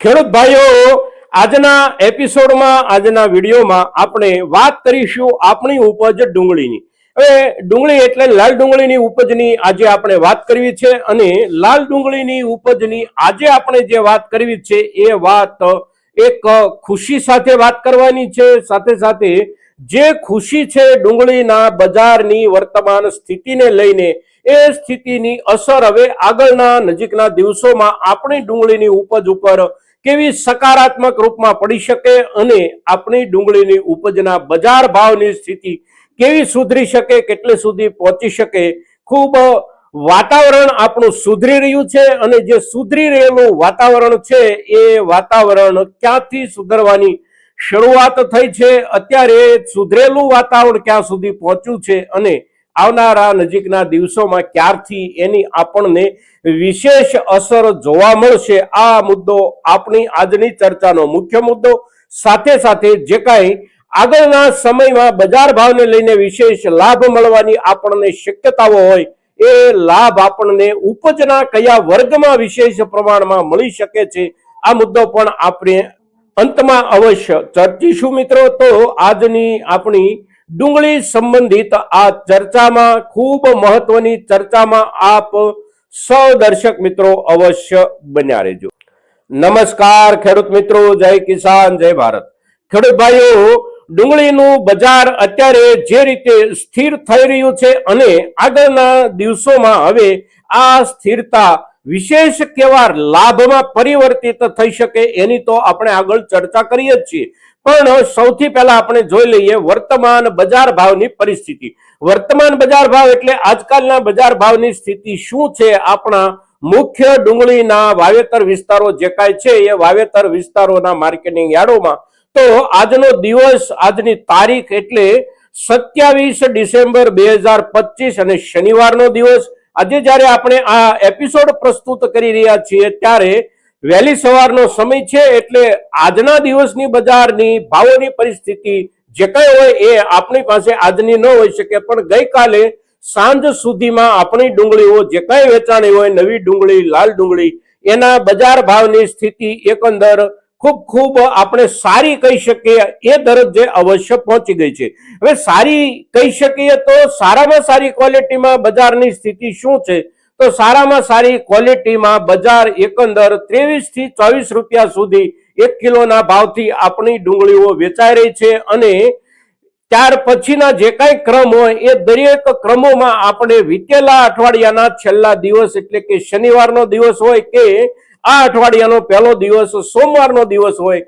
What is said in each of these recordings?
ખેડૂત ભાઈઓ, આજના એપિસોડમાં, આજના વિડીયોમાં આપણે વાત કરીશું આપણી ઉપજ ડુંગળીની. હવે ડુંગળી એટલે લાલ ડુંગળીની ઉપજની આજે આપણે વાત કરવી છે અને લાલ ડુંગળીની ઉપજની આજે આપણે જે વાત કરવી છે એ વાત એક ખુશી સાથે વાત કરવાની છે. સાથે સાથે જે ખુશી છે ડુંગળીના બજારની વર્તમાન સ્થિતિને લઈને, એ સ્થિતિની અસર હવે આગળના નજીકના દિવસોમાં આપણી ડુંગળીની ઉપજ ઉપર કેવી સકારાત્મક રૂપમાં પડી શકે અને આપણી ડુંગળીની ઉપજના બજાર ભાવની સ્થિતિ કેવી સુધરી શકે, કેટલે સુધી પહોંચી શકે, ખૂબ વાતાવરણ આપણું સુધરી રહ્યું છે અને જે સુધરી રહેલું વાતાવરણ છે, એ વાતાવરણ ક્યાંથી સુધરવાની શરૂઆત થઈ છે, અત્યારે સુધરેલું વાતાવરણ ક્યાં સુધી પહોંચ્યું છે અને આવનારા નજીકના દિવસોમાં ક્યારથી એની આપણને વિશેષ અસર જોવા મળશે? આ મુદ્દો આપણી આજની ચર્ચાનો મુખ્ય મુદ્દો. સાથે સાથે જે કાંઈ આગળના સમયમાં બજાર ભાવને લઈને વિશેષ લાભ મળવાની આપણને શક્યતાઓ હોય, એ લાભ આપણને ઉપજના કયા વર્ગમાં વિશેષ પ્રમાણમાં મળી શકે છે? આ મુદ્દો પણ આપણે અંતમાં અવશ્ય ચર્ચીશું મિત્રો. તો આજની આપણી ડુંગળી સંબંધિત આ ચર્ચામાં ખૂબ મહત્વની ચર્ચામાં આપ સૌ દર્શક મિત્રો અવશ્ય બન્યા રહેજો. નમસ્કાર ખેડૂત મિત્રો, જય કિસાન, જય ભારત. ખેડૂત ભાઈઓ, ડુંગળીનું બજાર અત્યારે જે રીતે સ્થિર થઈ રહ્યું છે અને આગળના દિવસોમાં હવે આ સ્થિરતા વિશેષ કેવા લાભમાં પરિવર્તિત થઈ શકે એની તો આપણે આગળ ચર્ચા કરીએ જ છીએ. પણ સૌથી પહેલા આપણે જોઈ લઈએ વર્તમાન બજાર ભાવની પરિસ્થિતિ. વર્તમાન બજાર ભાવ એટલે આજકાલના બજાર ભાવની સ્થિતિ શું છે? આપણા મુખ્ય ડુંગળીના વાવેતર વિસ્તારો જે કાંઈ છે એ વાવેતર વિસ્તારોના માર્કેટિંગ યાર્ડોમાં. તો આજનો દિવસ, આજની તારીખ એટલે સત્યાવીસ ડિસેમ્બર બે અને શનિવારનો દિવસ. આજે જ્યારે આપણે આ એપિસોડ પ્રસ્તુત કરી રહ્યા છીએ, ત્યારે વહેલી સવારનો સમય છે એટલે આજના દિવસની બજારની ભાવોની પરિસ્થિતિ જે કઈ હોય એ આપણી પાસે આજની ન હોઈ શકે. પણ ગઈકાલે સાંજ સુધીમાં આપણી ડુંગળીઓ જે કઈ વેચાણી હોય, નવી ડુંગળી, લાલ ડુંગળી, એના બજાર ભાવની સ્થિતિ એકંદર ખૂબ ખૂબ આપણે સારી કહી શકીએ. એ દરજ્જે અવશ્ય પહોંચી ગઈ છે. હવે સારી કહી શકીએ તો સારામાં સારી ક્વોલિટીમાં બજારની સ્થિતિ શું છે? તો સારામાં સારી ક્વોલિટીમાં બજાર એકંદર ત્રેવીસથી ચોવીસ રૂપિયા સુધી એક કિલોના ભાવથી આપણી ડુંગળીઓ વેચાઈ રહી છે અને ત્યાર પછીના જે કાંઈ ક્રમ હોય એ દરેક ક્રમોમાં આપણે વીતેલા અઠવાડિયાના છેલ્લા દિવસ એટલે કે શનિવારનો દિવસ હોય કે આ અઠવાડિયાનો પહેલો દિવસ, સોમવારનો દિવસ હોય,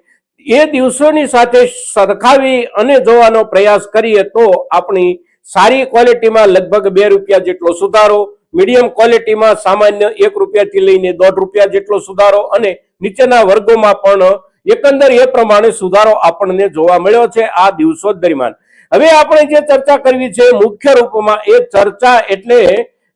એ દિવસોની સાથે સરખાવી અને જોવાનો પ્રયાસ કરીએ તો આપણી સારી ક્વોલિટીમાં લગભગ બે રૂપિયા જેટલો સુધારો, મીડિયમ ક્વોલિટીમાં સામાન્ય એક રૂપિયાથી લઈને દોઢ રૂપિયા જેટલો સુધારો અને નીચેના વર્ગોમાં પણ એકંદર એ પ્રમાણે સુધારો આપણને જોવા મળ્યો છે આ દિવસો દરમિયાન. હવે આપણે જે ચર્ચા કરવી છે, મુખ્ય રૂપમાં એ ચર્ચા એટલે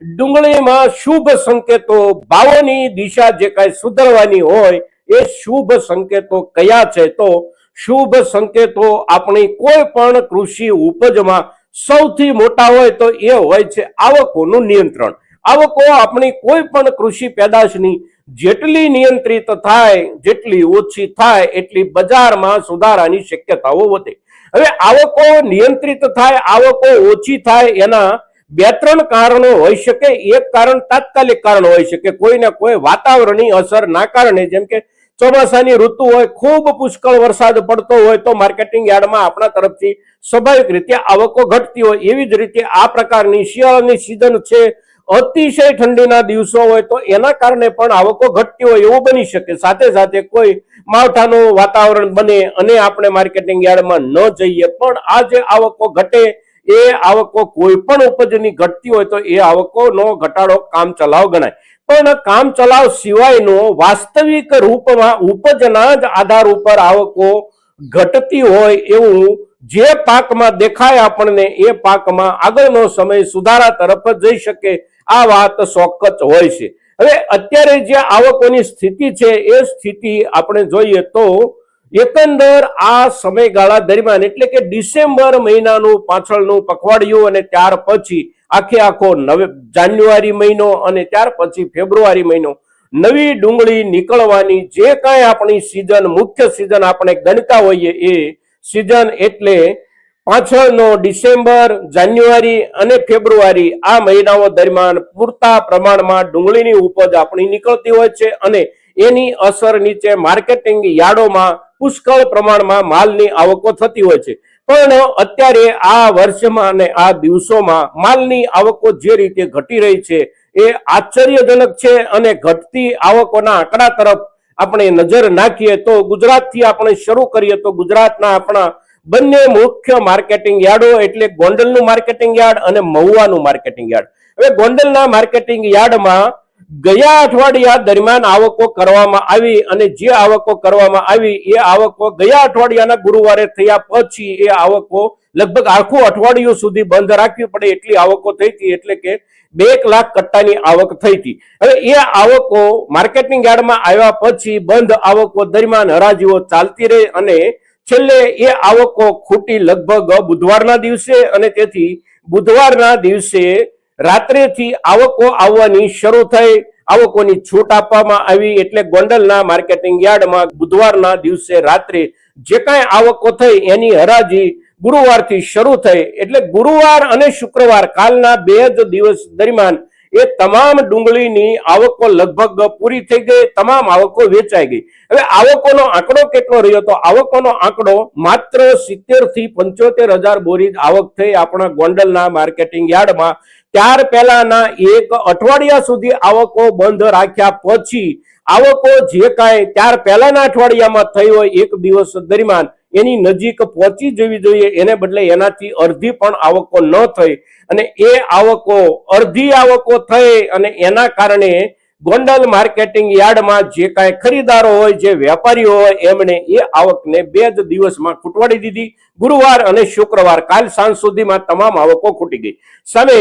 ડુંગળીમાં શુભ સંકેતો ભાવોની દિશા જે કાંઈ સુધરવાની હોય, એ શુભ સંકેતો કયા છે? તો શુભ સંકેતો આપણી કોઈ પણ કૃષિ ઉપજમાં સૌથી મોટા હોય તો એ હોય છે આવકોનું નિયંત્રણ. આવકો આપણી કોઈ પણ કૃષિ પેદાશની જેટલી નિયંત્રિત થાય, જેટલી ઓછી થાય, એટલી બજારમાં સુધારાની શક્યતાઓ વધે. હવે આવકો નિયંત્રિત થાય, આવકો ઓછી થાય એના બે ત્રણ કારણો હોઈ શકે. એક કારણ તાત્કાલિક કારણ હોઈ શકે. કોઈને કોઈ વાતાવરણની અસરના કારણે. જેમ કે ચોમાસાની ઋતુ હોય, ખૂબ પુષ્કળ વરસાદ પડતો હોય, તો માર્કેટિંગ યાર્ડમાં આપણા તરફથી સ્વાભાવિક રીતે આવકો ઘટતી હોય. એવી જ રીતે આ પ્રકારની શિયાળાની સિઝન છે. અતિશય ઠંડીના દિવસો હોય, તો એના કારણે પણ આવકો ઘટતી હોય એવું બની શકે. સાથે સાથે કોઈ માવઠાનું વાતાવરણ બને અને આપણે માર્કેટિંગ યાર્ડમાં ન જઈએ, પણ આ જે આવકો ઘટે એ આવકો કોઈ પણ ઉપજની ઘટતી હોય તો એ આવકોનો ઘટાડો કામ ચલાવ ગણાય. પણ કામ ચલાવ સિવાયનો વાસ્તવિક રૂપમાં ઉપજના જ આધાર ઉપર આવકો ઘટતી હોય એવું જે પાકમાં દેખાય આપણને એ પાકમાં આગળનો સમય સુધારા તરફ જઈ શકે આ વાત ચોક્કસ હોય છે. હવે અત્યારે જે આવકોની સ્થિતિ છે એ સ્થિતિ આપણે જોઈએ તો એકંદર આ સમયગાળા દરમિયાન એટલે કે ડિસેમ્બર મહિનાનું પાછળનું પખવાડિયું અને ત્યાર પછી આખે આખો નવે, જાન્યુઆરી મહિનો અને ત્યાર પછી ફેબ્રુઆરી મહિનો નવી ડુંગળી નીકળવાની જે કાંઈ આપણી સિઝન મુખ્ય સિઝન આપણે ગણતા હોઈએ એ સિઝન એટલે પાછળનો ડિસેમ્બર, જાન્યુઆરી અને ફેબ્રુઆરી આ મહિનાઓ દરમિયાન પૂરતા પ્રમાણમાં ડુંગળીની ઉપજ આપણી નીકળતી હોય છે અને એની અસર નીચે માર્કેટિંગ યાર્ડોમાં પુષ્કળ પ્રમાણમાં માલની આવકો થતી હોય છે. પણ અત્યારે આ વર્ષમાં અને આ દિવસોમાં માલની આવકો જે રીતે ઘટી રહી છે એ આશ્ચર્યજનક છે અને ઘટતી આવકોના આંકડા તરફ આપણે નજર નાખીએ તો ગુજરાતથી આપણે શરૂ કરીએ તો ગુજરાતના આપણા બંને મુખ્ય માર્કેટિંગ યાર્ડો એટલે ગોંડલનું માર્કેટિંગ યાર્ડ અને મહુવાનું માર્કેટિંગ યાર્ડ. હવે ગોંડલના માર્કેટિંગ યાર્ડમાં ગયા અઠવાડિયા દરમિયાન આવકો કરવામાં આવી અને જે આવકો કરવામાં આવી એ આવકો ગયા અઠવાડિયાના ગુરુવારે થયા પછી એ આવકો લગભગ આખું અઠવાડિયું સુધી બંધ રાખવી પડે એટલી આવકો થઈ હતી એટલે કે બે લાખ કટ્ટાની આવક થઈ હતી. હવે એ આવકો માર્કેટિંગ યાર્ડમાં આવ્યા પછી બંધ આવકો દરમિયાન હરાજીઓ ચાલતી રહી અને છેલ્લે એ આવકો ખૂટી લગભગ બુધવારના દિવસે અને તેથી બુધવારના દિવસે રાત્રેથી આવકો આવવાની શરૂ થઈ. આવકોની છૂટ આપવામાં આવી એટલે ગોંડલના માર્કેટિંગ યાર્ડમાં બુધવારના દિવસે રાત્રે જે કાંઈ આવકો થઈ એની હરાજી ગુરુવારથી શરૂ થઈ. એટલે ગુરુવાર અને શુક્રવાર કાલના બે જ દિવસ દરમિયાન એ તમામ ડુંગળીની આવકો લગભગ પૂરી થઈ ગઈ, તમામ આવકો વેચાઈ ગઈ. હવે આવકોનો આંકડો કેટલો રહ્યો તો આવકોનો આંકડો માત્ર સિત્તેરથી પંચોતેર હજાર બોરી આવક થઈ આપણા ગોંડલના માર્કેટિંગ યાર્ડમાં. ત્યાર પહેલાના એક અઠવાડિયા સુધી આવકો બંધ રાખ્યા પછી આવકો જે કાંઈ ત્યાર પહેલાના અઠવાડિયામાં થઈ હોય એક દિવસ દરમિયાન એની નજીક પહોંચી જવી જોઈએ. એને બદલે એનાથી અડધી પણ આવકો ન થઈ. અને એ આવકો, અડધી આવકો થઈ અને એના કારણે ગોંડલ માર્કેટિંગ યાર્ડમાં જે કાંઈ ખરીદારો હોય, જે વેપારીઓ હોય, એમણે એ આવકને બે જ દિવસમાં ખૂટવાડી દીધી. ગુરુવાર અને શુક્રવાર, કાલ સાંજ સુધીમાં તમામ આવકો ખૂટી ગઈ. સામે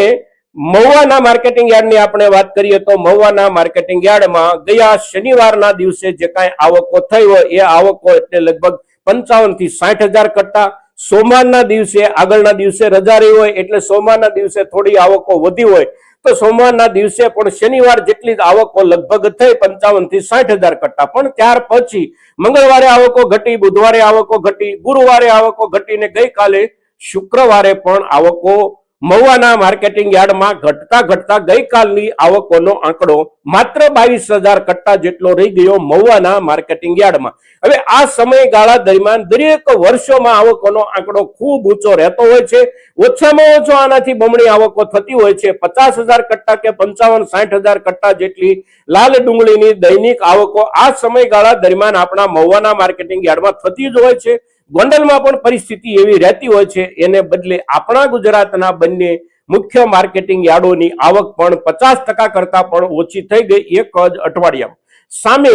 મહુવાના માર્કેટિંગ યાર્ડની આપણે વાત કરીએ તો મહુવાના માર્કેટિંગ યાર્ડમાં ગયા શનિવારના દિવસે જે કાંઈ આવકો થઈ હોય, એ આવકો એટલે લગભગ પંચાવનથી સાઠ હજાર કટ્ટા સોમવારના દિવસે, આગળના દિવસે રજા રહી હોય, એટલે સોમવારના દિવસે થોડી આવકો વધી હોય, તો સોમવારના દિવસે પણ શનિવાર જેટલી જ આવકો લગભગ થઈ, પંચાવનથી સાઠ હજાર કટ્ટા પણ ત્યાર પછી મંગળવારે આવકો ઘટી, બુધવારે આવકો ઘટી, ગુરુવારે આવકો ઘટીને ગઈકાલે શુક્રવારે પણ આવકો મહુવાના માર્કેટિંગ યાર્ડમાં ઘટતા ઘટતા ગઈકાલની આવકોનો આંકડો માત્ર બાવીસ હજાર કટ્ટા જેટલો રહી ગયો મહુવાના માર્કેટિંગ યાર્ડમાં. હવે આ સમયગાળા દરમિયાન દરેક વર્ષોમાં આવકોનો આંકડો ખૂબ ઊંચો રહેતો હોય છે. ઓછામાં ઓછો આનાથી બમણી આવકો થતી હોય છે. પચાસ હજાર કટ્ટા કે પંચાવન, સાઠ હજાર કટ્ટા જેટલી લાલ ડુંગળીની દૈનિક આવકો આ સમયગાળા દરમિયાન આપણા મહુવાના માર્કેટિંગ યાર્ડમાં થતી જ હોય છે. ગોંડલમાં પણ પરિસ્થિતિ એવી રહેતી હોય છે, એને બદલે આપણા ગુજરાતના બંને મુખ્ય માર્કેટિંગ યાર્ડોની આવક પણ પચાસ ટકા કરતા પણ ઓછી થઈ ગઈ એક જ અઠવાડિયામાં. સામે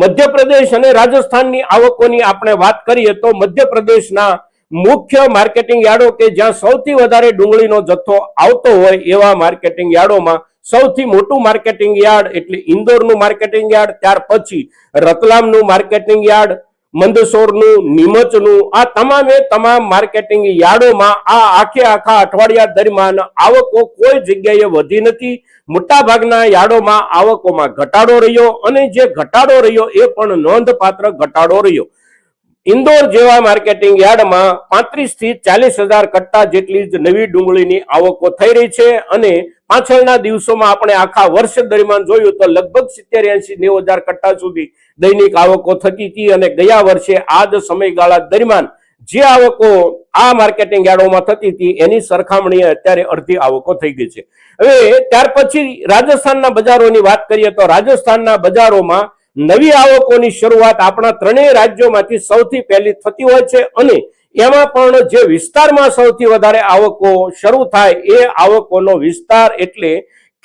મધ્યપ્રદેશ અને રાજસ્થાનની આવકોની આપણે વાત કરીએ તો મધ્યપ્રદેશના મુખ્ય માર્કેટિંગ યાર્ડો કે જ્યાં સૌથી વધારે ડુંગળીનો જથ્થો આવતો હોય એવા માર્કેટિંગ યાર્ડોમાં સૌથી મોટું માર્કેટિંગ યાર્ડ એટલે ઇન્દોરનું માર્કેટિંગ યાર્ડ, ત્યાર પછી રતલામનું માર્કેટિંગ યાર્ડ મંદસોરનું, નીમચનું, આ તમામે તમામ માર્કેટિંગ યાર્ડોમાં આ આખે આખા અઠવાડિયા દરમિયાન આવકો કોઈ જગ્યાએ વધી નથી. મોટાભાગના યાર્ડોમાં આવકોમાં ઘટાડો રહ્યો અને જે ઘટાડો રહ્યો એ પણ નોંધપાત્ર ઘટાડો રહ્યો. ઇન્દોર જેવા માર્કેટિંગ યાર્ડમાં પાંત્રીસથી ચાલીસ હજાર કટ્ટા જેટલી જ નવી ડુંગળીની આવકો થઈ રહી છે અને પાછળના દિવસોમાં આપણે આખા વર્ષ દરમિયાન જોયું તો લગભગ સિત્તેર એસી નેવું હજાર કટ્ટા સુધી દૈનિક આવકો થતી હતી અને ગયા વર્ષે આ જ સમયગાળા દરમિયાન જે આવકો આ માર્કેટિંગ યાર્ડોમાં થતી હતી એની સરખામણીએ અત્યારે અડધી આવકો થઈ ગઈ છે. હવે ત્યાર પછી રાજસ્થાનના બજારોની વાત કરીએ તો રાજસ્થાનના બજારોમાં નવી આવકોની શરૂઆત આપણા ત્રણેય રાજ્યોમાંથી સૌથી પહેલી થતી હોય છે અને એમાં પણ જે વિસ્તારમાં સૌથી વધારે આવકો શરૂ થાય એ આવકોનો વિસ્તાર એટલે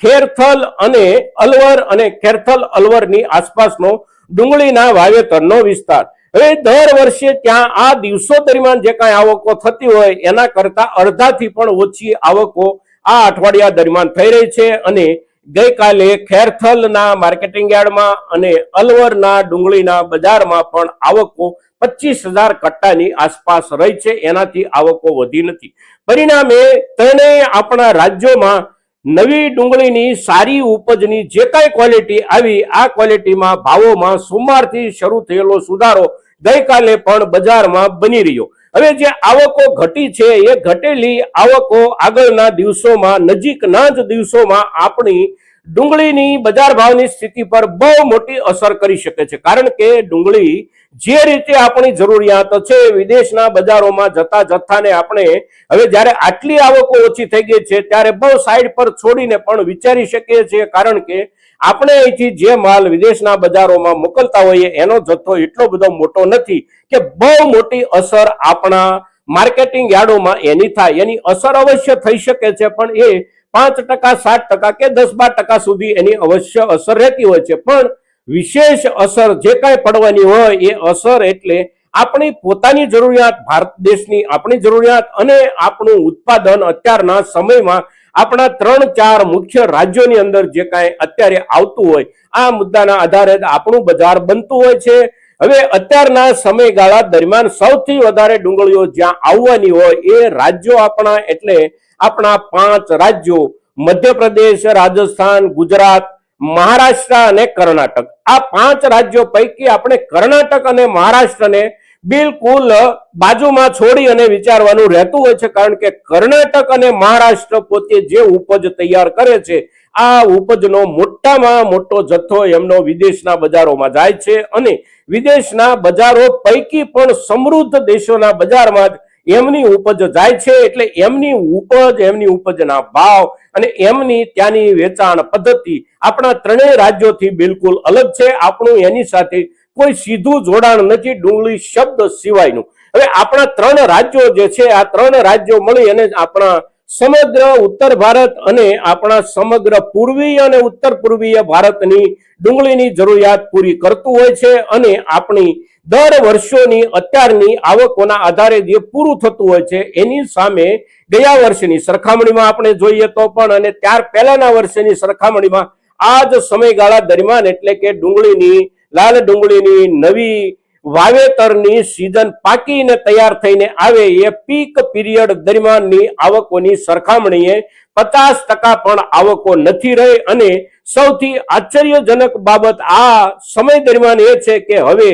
ખેરથલ અને અલવર અને ખેરથલ અલવરની આસપાસનો ડુંગળીના વાવેતરનો વિસ્તાર. હવે દર વર્ષે ત્યાં આ દિવસો દરમિયાન જે કાંઈ આવકો થતી હોય એના કરતા અડધાથી પણ ઓછી આવકો આ અઠવાડિયા દરમિયાન થઈ રહી છે અને ગઈકાલે ખેરથલના માર્કેટિંગ યાર્ડમાં અને અલવરના ડુંગળીના બજારમાં પણ આવકો પચીસ હજાર કટ્ટાની આસપાસ રહી છે. એનાથી આવકો વધી નથી. પરિણામે ત્રણેય આપણા રાજ્યોમાં નવી ડુંગળીની સારી ઉપજની જે કાંઈ ક્વોલિટી આવી, આ ક્વોલિટીમાં ભાવોમાં સોમવારથી શરૂ થયેલો સુધારો ગઈકાલે પણ બજારમાં બની રહ્યો. હવે જે આવકો ઘટી છે, એ ઘટેલી આવકો આગળના દિવસોમાં, નજીકના જ દિવસોમાં આપણી ડુંગળીની બજાર ભાવની સ્થિતિ પર બહુ મોટી અસર કરી શકે છે. કારણ કે ડુંગળી જે રીતે આપણી જરૂરિયાત છે, વિદેશના બજારોમાં જતા જથ્થાને આપણે હવે જ્યારે આટલી આવકો ઓછી થઈ ગઈ છે, ત્યારે બહુ સાઈડ પર છોડીને પણ વિચારી શકીએ છીએ. કારણ કે આપણે અહીંથી જે માલ વિદેશના બજારોમાં મોકલતા હોઈએ, એનો જથ્થો એટલો બધો મોટો નથી કે બહુ મોટી અસર આપણા માર્કેટિંગ યાર્ડોમાં એની થાય. એની અસર અવશ્ય થઈ શકે છે, પણ એ પાંચ ટકા, સાત ટકા કે દસ બાર ટકા સુધી એની અવશ્ય અસર રહેતી હોય છે. પણ વિશેષ અસર જે કાંઈ પડવાની હોય, એ અસર એટલે આપણી પોતાની જરૂરિયાત, ભારત દેશની આપણી જરૂરિયાત અને આપણું ઉત્પાદન અત્યારના સમયમાં આપણા ત્રણ ચાર મુખ્ય રાજ્યોની અંદર જે કાંઈ અત્યારે આવતું હોય, આ મુદ્દાના આધારે આપણું બજાર બનતું હોય છે. હવે અત્યારના સમયગાળા દરમિયાન સૌથી વધારે ડુંગળીઓ જ્યાં આવવાની હોય એ રાજ્યો આપણા, એટલે આપણા પાંચ રાજ્યો, મધ્યપ્રદેશ, રાજસ્થાન, ગુજરાત, મહારાષ્ટ્ર અને કર્ણાટક. આ પાંચ રાજ્યો પૈકી આપણે કર્ણાટક અને મહારાષ્ટ્રને બિલકુલ બાજુમાં છોડી અને વિચારવાનું રહેતું હોય છે, કારણ કે કર્ણાટક અને મહારાષ્ટ્ર પોતે જે ઉપજ તૈયાર કરે છે, આ ઉપજનો મોટામાં મોટો જથ્થો એમનો વિદેશના બજારોમાં જાય છે અને વિદેશના બજારો પૈકી પણ સમૃદ્ધ દેશોના બજારમાં જ એમની ઉપજ જાય છે, એટલે એમની ઉપજ, એમની ઉપજના ભાવ અને એમની ત્યાંની વેચાણ પદ્ધતિ આપણા ત્રણેય રાજ્યોથી બિલકુલ અલગ છે. આપણું એની સાથે કોઈ સીધું જોડાણ નથી ડુંગળી શબ્દ સિવાયનું. હવે આપણા ત્રણ રાજ્યો જે છે, આ ત્રણ રાજ્યો મળી અને આપણા સમગ્ર ઉત્તર ભારત અને આપણા સમગ્ર પૂર્વીય અને ઉત્તર પૂર્વીય ભારતની ડુંગળીની જરૂરિયાત પૂરી કરતું હોય છે અને આપણી દર વર્ષોની અત્યારની આવકોના આધારે જે પૂરું થતું હોય છે, એની સામે ગયા વર્ષની સરખામણીમાં આપણે જોઈએ તો પણ અને ત્યાર પહેલાના વર્ષની સરખામણીમાં આ જ સમયગાળા દરમિયાન એટલે કે ડુંગળીની લાલ ડુંગળીની નવી વાવેતરની સિઝન પાકીને તૈયાર થઈને આવે એ પીક પીરિયડ દરમિયાનની આવકોની સરખામણીએ પચાસ ટકા પણ આવકો નથી રહી અને સૌથી આશ્ચર્યજનક બાબત આ સમય દરમિયાન એ છે કે હવે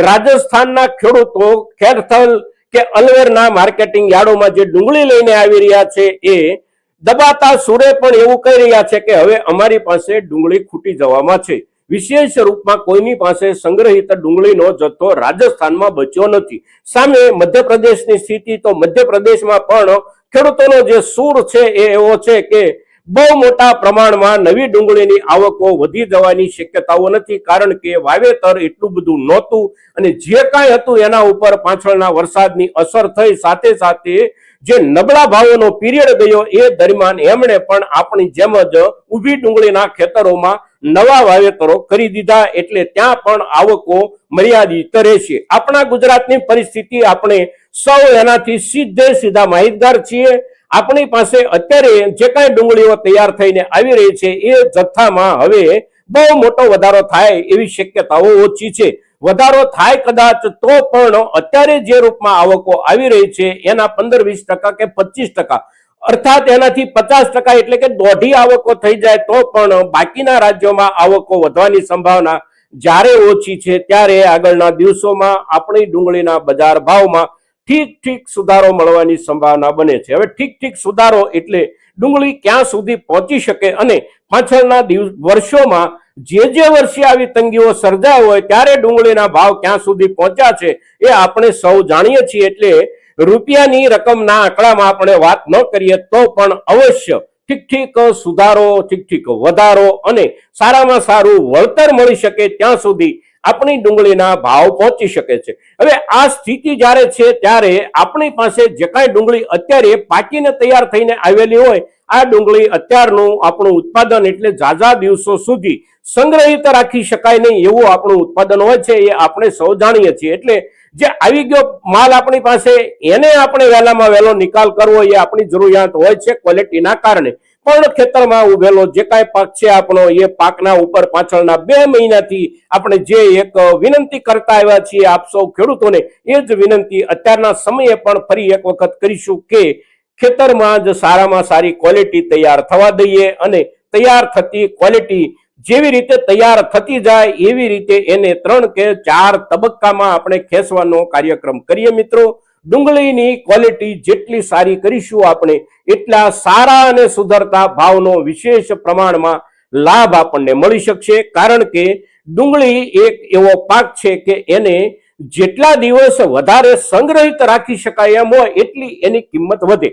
રાજસ્થાનના ખેડૂતો ખેરથલ કે અલવેરના માર્કેટિંગ યાર્ડોમાં જે ડુંગળી લઈને આવી રહ્યા છે એ દબાતા સુરે પણ એવું કહી રહ્યા છે કે હવે અમારી પાસે ડુંગળી ખૂટી જવામાં છે. વિશેષ રૂપમાં કોઈની પાસે સંગ્રહિત ડુંગળીનો જથ્થો રાજસ્થાનમાં બચ્યો નથી. સામે મધ્યપ્રદેશની સ્થિતિ તો મધ્યપ્રદેશમાં પણ ખેડૂતોનો જે સૂર છે એ એવો છે કે બહુ મોટા પ્રમાણમાં નવી ડુંગળીની આવકો વધી જવાની શક્યતાઓ નથી કારણ કે વાવેતર એટલું બધું નહોતું અને જે કાંઈ હતું એના ઉપર પાછળના વરસાદની અસર થઈ. સાથે સાથે જે નબળા ભાવોનો પીરિયડ ગયો એ દરમિયાન એમણે પણ આપણી જેમ જ ઊભી ડુંગળીના ખેતરોમાં નવા વાવેતરો કરી દીધા એટલે ત્યાં પણ આવકો મર્યાદિત રહેશે. આપણા ગુજરાતની પરિસ્થિતિ આપણે સૌ એનાથી સીધે સીધા માહિતગાર છીએ. આપણી પાસે અત્યારે જે કાંઈ ડુંગળીઓ તૈયાર થઈને આવી રહી છે એ જથ્થામાં હવે બહુ મોટો વધારો થાય એવી શક્યતાઓ ઓછી છે. વધારો થાય કદાચ તો પણ અત્યારે જે રૂપમાં આવકો આવી રહી છે એના પંદર વીસ ટકા કે પચીસ ટકા અર્થાત એનાથી પચાસ ટકા એટલે કે દોઢી આવકો થઈ જાય તો પણ બાકીના રાજ્યોમાં આવકો વધવાની સંભાવના જ્યારે ઓછી છે ત્યારે આગળના દિવસોમાં આપણી ડુંગળીના બજાર ભાવમાં ઠીક ઠીક સુધારો મળવાની સંભાવના બને છે. હવે ઠીક ઠીક સુધારો એટલે ડુંગળી ક્યાં સુધી પહોંચી શકે અને પાછળના વર્ષોમાં જે જે વર્ષે આવી તંગીઓ સર્જાય હોય ત્યારે ડુંગળીના ભાવ ક્યાં સુધી પહોંચ્યા છે એ આપણે સૌ જાણીએ છીએ એટલે રૂપિયાની રકમના આંકડામાં આપણે વાત ન કરીએ તો પણ અવશ્ય ઠીક ઠીક સુધારો, ઠીક ઠીક વધારો અને સારામાં સારું વળતર મળી શકે ત્યાં સુધી આપણી ડુંગળીના ભાવ પહોંચી શકે છે. હવે આ સ્થિતિ જ્યારે છે ત્યારે આપણી પાસે જે કાંઈ ડુંગળી અત્યારે પાકીને તૈયાર થઈને આવેલી હોય, આ ડુંગળી અત્યારનું આપણું ઉત્પાદન એટલે ઝાઝા દિવસો સુધી સંગ્રહિત રાખી શકાય નહીં એવું આપણું ઉત્પાદન હોય છે, એ આપણે સૌ જાણીએ છીએ. એટલે જે આવી ગયો માલ આપણી પાસે, એને આપણે વહેલામાં વહેલો નિકાલ કરવો એ આપણી જરૂરિયાત હોય છે ક્વોલિટીના કારણે. પણ ખેતરમાં ઉભેલો જે કાંઈ પાક છે આપણો, એ પાકના ઉપર પાછળના બે મહિનાથી આપણે જે એક વિનંતી કરતા આવ્યા છીએ આપ સૌ ખેડૂતોને, એ જ વિનંતી અત્યારના સમયે પણ ફરી એક વખત કરીશું કે ખેતરમાં જ સારામાં સારી ક્વોલિટી તૈયાર થવા દઈએ અને તૈયાર થતી ક્વોલિટી જેવી રીતે તૈયાર થતી જાય એવી રીતે એને ત્રણ કે ચાર તબક્કામાં આપણે ખેંચવાનો કાર્યક્રમ કરીએ મિત્રો. ડુંગળીની ક્વોલિટી જેટલી સારી કરીશું આપણે, એટલા સારા અને સુધરતા ભાવનો વિશેષ પ્રમાણમાં લાભ આપણને મળી શકશે. કારણ કે ડુંગળી એક એવો પાક છે કે એને જેટલા દિવસ વધારે સંગ્રહિત રાખી શકાય એમ હોય, એટલી એની કિંમત વધે.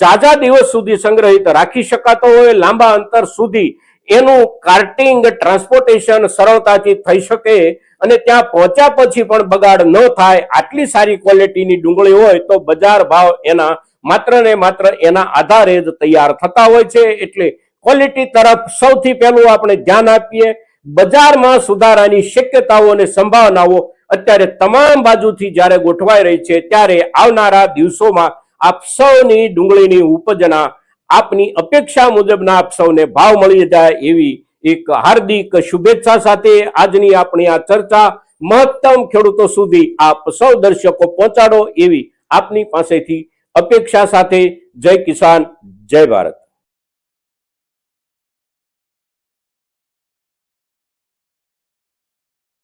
જાજા દિવસ સુધી સંગ્રહિત રાખી શકાતો હોય, લાંબા અંતર સુધી એનું કાર્ટિંગ, ટ્રાન્સપોર્ટેશન સરળતાથી થઈ શકે અને ત્યાં પહોંચ્યા પછી પણ બગાડ ન થાય. આટલી સારી ક્વોલિટીની ડુંગળી હોય તો બજાર ભાવ એના માત્ર ને માત્ર એના આધારે જ તૈયાર થતા હોય છે. એટલે ક્વોલિટી તરફ સૌથી પહેલું આપણે ધ્યાન આપીએ. બજારમાં સુધારાની શક્યતાઓ અને સંભાવનાઓ અત્યારે તમામ બાજુથી જ્યારે ગોઠવાઈ રહી છે, ત્યારે આવનારા દિવસોમાં આપ સૌની ડુંગળીની ઉપજના આપની અપેક્ષા મુજબના આપ સૌને ભાવ મળી જાય એવી એક હાર્દિક શુભેચ્છા સાથે આજની આપણી આ ચર્ચા મહત્તમ ખેડૂતો સુધી આપ સૌ દર્શકો પહોંચાડો એવી આપની પાસેથી અપેક્ષા સાથે જય કિસાન, જય ભારત.